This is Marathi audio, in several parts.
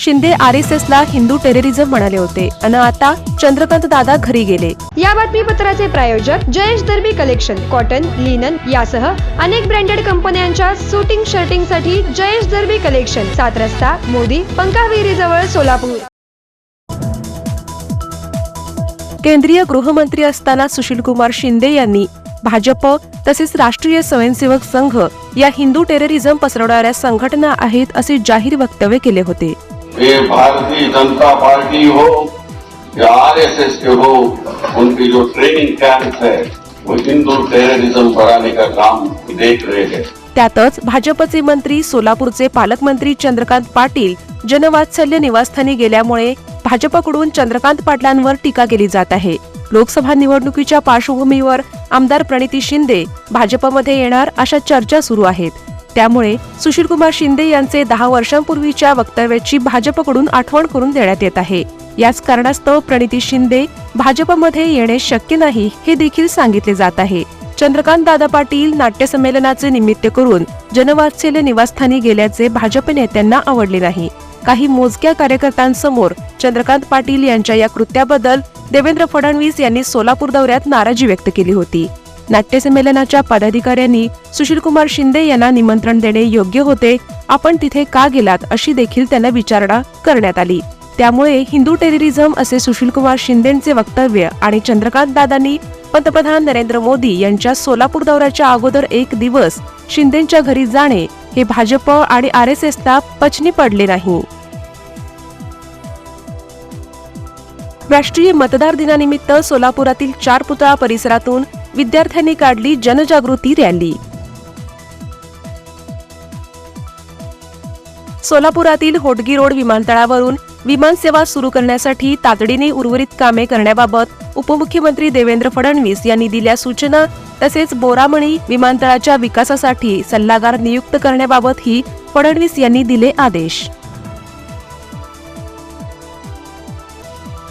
शिंदे आर एस एस ला हिंदू टेररिझम म्हणाले होते. आणि आता चंद्रकांत दादा घरी गेले. या बातमीपत्राचे प्रायोजक Jayesh Darbi collection cotton linen यासह अनेक ब्रँडेड कंपन्यांच्या सुटिंग शर्टिंगसाठी जयेश दर्बी कलेक्शन सात रस्ता मोदी पंकाविरी जवळ सोलापूर. केंद्रीय गृहमंत्री असताना सुशील कुमार शिंदे यांनी भाजप तसेच राष्ट्रीय स्वयंसेवक संघ या हिंदू टेररिझम पसरवणाऱ्या संघटना आहेत असे जाहीर वक्तव्य केले होते. ये भारतीय जनता पार्टी हो या आरएसएस के हो उनकी जो ट्रेनिंग कैंप है वो हिंदू टेररिज्म बढ़ाने का काम देख रहे हैं। त्यातच भाजपचे मंत्री सोलापूरचे पालकमंत्री चंद्रकांत पाटील जनवात्सल्य निवासस्थानी गेल्यामुळे भाजपकडून चंद्रकांत पाटलांवर टीका केली जात आहे. लोकसभा निवडणुकीच्या पार्श्वभूमीवर आमदार प्रणिती शिंदे भाजपमध्ये येणार अशा चर्चा सुरू आहेत. त्यामुळे सुशीलकुमार शिंदे यांचे दहा वर्षांपूर्वीच्या वक्तव्याची भाजपकडून आठवण करून देण्यात येत आहे. याच कारणास्तव प्रणिती शिंदे भाजपमध्ये येणे शक्य नाही हे देखील सांगितले जात आहे. चंद्रकांत दादा पाटील नाट्य संमेलनाचे निमित्त करून जनवात्सल्य निवासस्थानी गेल्याचे भाजप नेत्यांना आवडले नाही. काही मोजक्या कार्यकर्त्यांसमोर चंद्रकांत पाटील यांच्या या कृत्याबद्दल देवेंद्र फडणवीस यांनी सोलापूर दौऱ्यात नाराजी व्यक्त केली होती. नाट्यसंमेलनाच्या पदाधिकाऱ्यांनी सुशीलकुमार शिंदे यांना निमंत्रण देणे योग्य होते? आपण तिथे का गेलात? अशी देखील त्यांना विचारणा करण्यात आली. त्यामुळे हिंदू टेररिझम असे सुशीलकुमार शिंदेचे वक्तव्य आणि चंद्रकांत दादांनी पंतप्रधान नरेंद्र मोदी यांच्या सोलापूर दौऱ्याच्या अगोदर एक दिवस शिंदेच्या घरी जाणे हे भाजप आणि आर एस एसला पचनी पडले नाही. राष्ट्रीय मतदार दिनानिमित्त सोलापुरातील चार पुतळा परिसरातून विद्यार्थ्यांनी काढली जनजागृती रॅली. सोलापुरातील होटगी रोड विमानतळावरून विमानसेवा सुरू करण्यासाठी तातडीने उर्वरित कामे करण्याबाबत उपमुख्यमंत्री देवेंद्र फडणवीस यांनी दिल्या सूचना तसेच बोरामणी विमानतळाच्या विकासासाठी सल्लागार नियुक्त करण्याबाबतही फडणवीस यांनी दिले आदेश.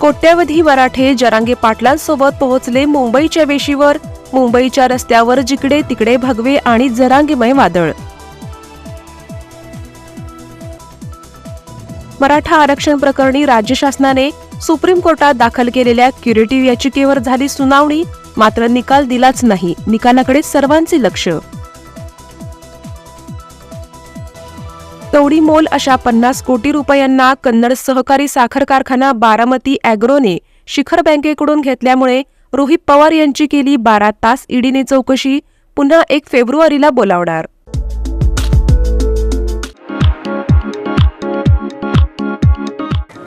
कोट्यावधी मराठे जरांगे पाटलांसोबत पोहोचले मुंबईच्या वेशीवर. मुंबईच्या रस्त्यावर जिकडे तिकडे भगवे आणि जरांगेमय वादळ. मराठा आरक्षण प्रकरणी राज्य शासनाने सुप्रीम कोर्टात दाखल केलेल्या क्युरेटिव्ह याचिकेवर झाली सुनावणी. मात्र निकाल दिलाच नाही. निकालाकडे सर्वांचे लक्ष. तवडी मोल अशा पन्नास कोटी रुपयांना कन्नड सहकारी साखर कारखाना बारामती अॅग्रोने शिखर बँकेकडून घेतल्यामुळे रोहित पवार यांची केली बारा तास ईडीने चौकशी. पुन्हा एक फेब्रुवारीला बोलावणार.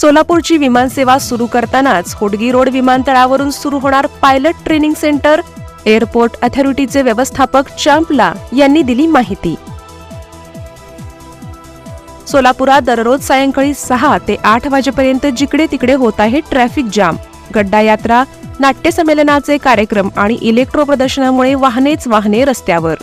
सोलापूरची विमानसेवा सुरू करतानाच होडगी रोड विमानतळावरून सुरू होणार पायलट ट्रेनिंग सेंटर. एअरपोर्ट अथॉरिटीचे व्यवस्थापक चॅम्पला यांनी दिली माहिती. सोलापुरात दररोज सायंकाळी सहा ते आठ वाजेपर्यंत जिकडे तिकडे होत आहे ट्रॅफिक जाम. गड्डा यात्रा नाट्य संमेलनाचे कार्यक्रम आणि इलेक्ट्रो प्रदर्शनामुळे वाहनेच वाहने रस्त्यावर.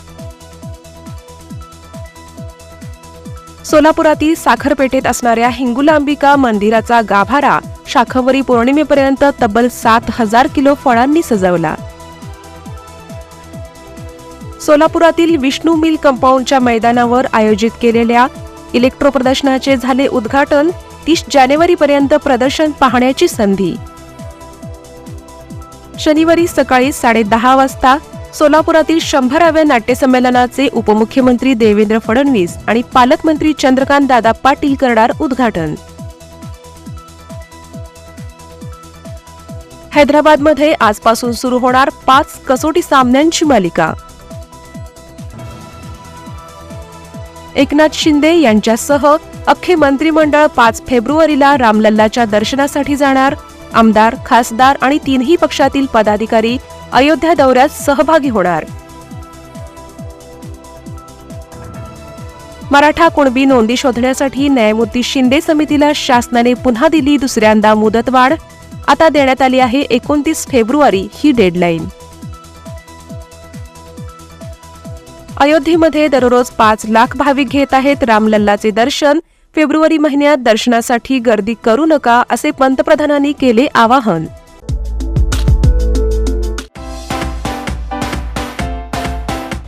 सोलापुरातील साखरपेठेत असणाऱ्या हिंगुलांबिका मंदिराचा गाभारा शाखवरी पौर्णिमेपर्यंत तब्बल सात हजार किलो फळांनी सजवला. सोलापुरातील विष्णू मिल कंपाऊंडच्या मैदानावर आयोजित केलेल्या इलेक्ट्रो प्रदर्शनाचे झाले उद्घाटन तीस जानेवारीपर्यंत प्रदर्शन पाहण्याची संधी. शनिवारी सकाळी साडेदहा वाजता सोलापुरातील शंभराव्या नाट्यसंमेलनाचे उपमुख्यमंत्री देवेंद्र फडणवीस आणि पालकमंत्री चंद्रकांत दादा पाटील करणार उद्घाटन. हैदराबादमध्ये आजपासून सुरू होणार पाच कसोटी सामन्यांची मालिका. एकनाथ शिंदे यांच्यासह अख्खे मंत्रिमंडळ पाच फेब्रुवारीला रामलल्लाच्या दर्शनासाठी जाणार. आमदार खासदार आणि तीनही पक्षातील पदाधिकारी अयोध्या दौऱ्यात सहभागी होणार. मराठा कुणबी नोंदी शोधण्यासाठी न्यायमूर्ती शिंदे समितीला शासनाने पुन्हा दिली दुसऱ्यांदा मुदतवाढ. आता देण्यात आली आहे एकोणतीस फेब्रुवारी ही डेडलाईन अयोध्येमध्ये दररोज पाच लाख भाविक घेत आहेत रामलल्लाचे दर्शन. फेब्रुवारी महिन्यात दर्शनासाठी गर्दी करू नका असे पंतप्रधानांनी केले आवाहन.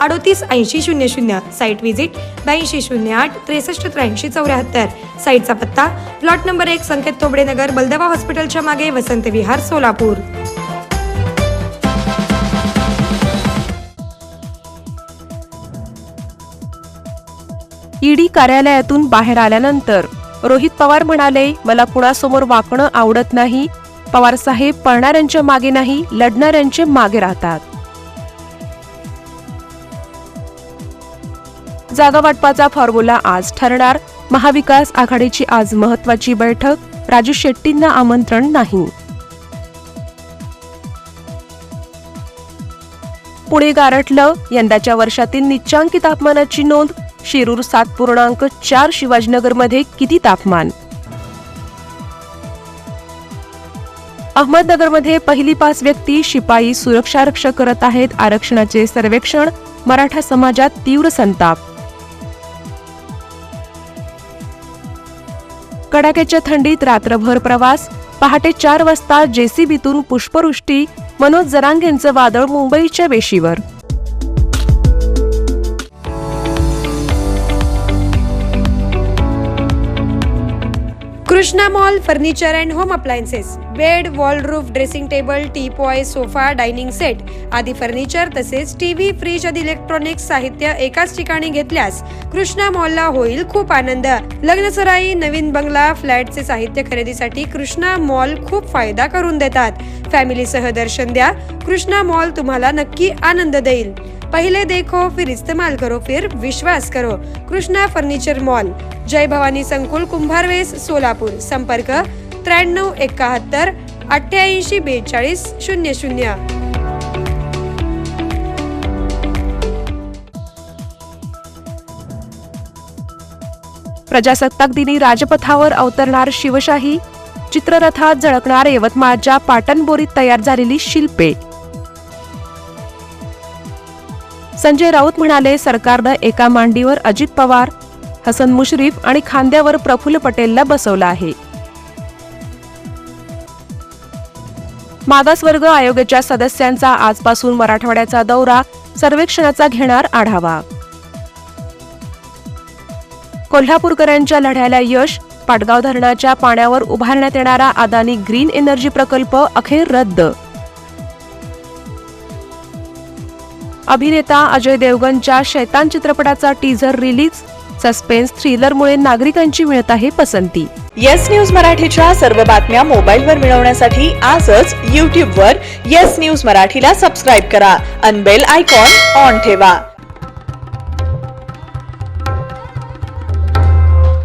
अडोतीस ऐंशी शून्य शून्य साईट व्हिजिट ब्याऐंशी शून्य आठ त्रेसष्ट त्र्याऐंशी चौऱ्याहत्तर. साईटचा पत्ता प्लॉट नंबर एक संकेत तोबडेनगर बलदवा हॉस्पिटलच्या मागे वसंत विहार सोलापूर. ईडी कार्यालयातून बाहेर आल्यानंतर रोहित पवार म्हणाले मला कुणासमोर वाकणं आवडत नाही. पवार साहेब पळणाऱ्यांच्या मागे नाही लढणाऱ्यांचे मागे राहतात. जागा वाटपाचा फॉर्म्युला आज ठरणार. महाविकास आघाडीची आज महत्वाची बैठक. राजू शेट्टींना आमंत्रण नाही. पुणे गारठलं यंदाच्या वर्षातील निच्चांकी तापमानाची नोंद. शिरूर सात पूर्णांक चार शिवाजीनगरमध्ये किती तापमान? अहमदनगरमध्ये पहिली पाच व्यक्ती शिपाई सुरक्षा रक्षक करत आहेत. आरक्षणाचे सर्वेक्षण. मराठा समाजात तीव्र संताप. कडाक्याच्या थंडीत रात्रभर प्रवास. पहाटे चार वाजता जेसीबीतून पुष्पवृष्टी. मनोज जरांगेंचं वादळ मुंबईच्या वेशीवर. Krishna mall furniture and home appliances. Bed वॉलरूफ dressing table teapoy sofa dining set आदी फर्निचर तसेच टीव्ही फ्रीज आदी इलेक्ट्रॉनिक्स साहित्य एकाच ठिकाणी घेतल्यास कृष्णा मॉलला होईल खूप आनंद. लग्नसराई नवीन बंगला फ्लॅटचे साहित्य खरेदीसाठी कृष्णा मॉल खूप फायदा करून देतात. फॅमिलीसह दर्शन द्या कृष्णा मॉल तुम्हाला नक्की आनंद देईल. पहिले देखो फिर इस्तेमाल करो फिर विश्वास करो. कृष्णा फर्निचर मॉल जय भवानी संकुल कुंभारवेस सोलापूर. संपर्क त्र्याण्णव एकाहत्तर अठ्ठ्याऐंशी बेचाळीस शून्य शून्य. प्रजासत्ताक दिनी राजपथावर अवतरणार शिवशाही चित्ररथात झळकणार यवतमाळच्या पाटणबोरीत तयार झालेली शिल्पे. संजय राऊत म्हणाले सरकारनं एका मांडीवर अजित पवार हसन मुश्रीफ आणि खांद्यावर प्रफुल्ल पटेलला बसवलं आहे. मागासवर्ग आयोगाच्या सदस्यांचा आजपासून मराठवाड्याचा दौरा सर्वेक्षणाचा घेणार आढावा. कोल्हापूरकरांच्या लढ्याला यश पाटगाव धरणाच्या पाण्यावर उभारण्यात येणारा अदानी ग्रीन एनर्जी प्रकल्प अखेर रद्द. अभिनेता अजय देवगनच्या शैतान चित्रपटाचा टीझर रिलीज सस्पेन्स थ्रिलरमुळे नागरिकांची मिळत आहे पसंती. येस न्यूज मराठीच्या सर्व बातम्या मोबाईलवर मिळवण्यासाठी आजच यूट्यूबवर येस न्यूज मराठीला सबस्क्राईब करा. अनबेल आयकॉन ऑन ठेवा.